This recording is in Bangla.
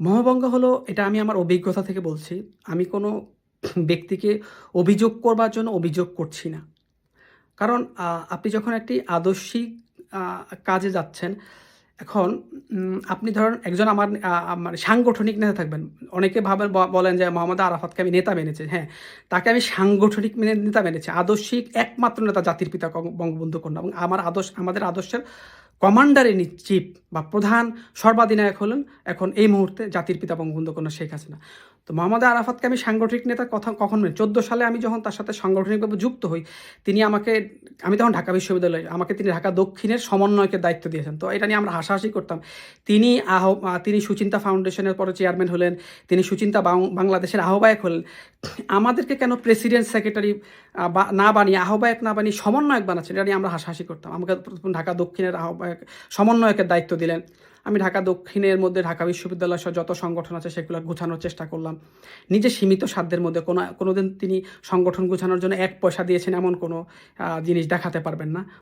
মোহভঙ্গ হলো, এটা আমি আমার অভিজ্ঞতা থেকে বলছি, আমি কোনো ব্যক্তিকে অভিযোগ করবার জন্য অভিযোগ করছি না। কারণ আপনি যখন একটি আদর্শিক কাজে যাচ্ছেন, এখন আপনি ধরেন একজন আমার মানে সাংগঠনিক নেতা থাকবেন। অনেকে ভাবেন বলেন যে মোহাম্মদ আরাফাতকে আমি নেতা মেনেছি হ্যাঁ তাকে আমি সাংগঠনিক নেতা মেনেছি। আদর্শিক একমাত্র নেতা জাতির পিতা বঙ্গবন্ধু কন্যা এবং আমার আদর্শ, আমাদের আদর্শের কমান্ডার ইন, চিফ। বা প্রধান সর্বাধিনায়ক হলেন এখন এই মুহূর্তে জাতির পিতা বঙ্গবন্ধু কন্যা শেখ হাসিনা। তো মোহাম্মদ আরাফাতকে আমি সাংগঠনিক নেতা কথা কখন মেনে চোদ্দ সালে আমি যখন তার সাথে সাংগঠনিকভাবে যুক্ত হই, তিনি আমাকে, আমি তখন ঢাকা বিশ্ববিদ্যালয়ে, আমাকে তিনি ঢাকা দক্ষিণের সমন্বয়কের দায়িত্ব দিয়েছেন। তো এটা নিয়ে আমরা হাসাহাসি করতাম। তিনি আহ তিনি সুচিন্তা ফাউন্ডেশনের পরে চেয়ারম্যান হলেন, তিনি সুচিন্তা বাংলাদেশের আহ্বায়ক হলেন। আমাদেরকে কেন প্রেসিডেন্ট সেক্রেটারি না বানিয়ে, আহ্বায়ক না বানিয়ে সমন্বয়ক বানাচ্ছেন, এটা নিয়ে আমরা হাসাহাসি করতাম। আমাকে ঢাকা দক্ষিণের আহ্বায়ক, সমন্বয়কের দায়িত্ব দিলেন। আমি ঢাকা দক্ষিণের মধ্যে ঢাকা বিশ্ববিদ্যালয় সহ যত সংগঠন আছে সেগুলো গুছানোর চেষ্টা করলাম। নিজে সীমিত সাধ্যের মধ্যে কোনো, কোনোদিন তিনি সংগঠন গুছানোর জন্য এক পয়সা দিয়েছেন এমন কোনো জিনিস দেখাতে পারবেন না।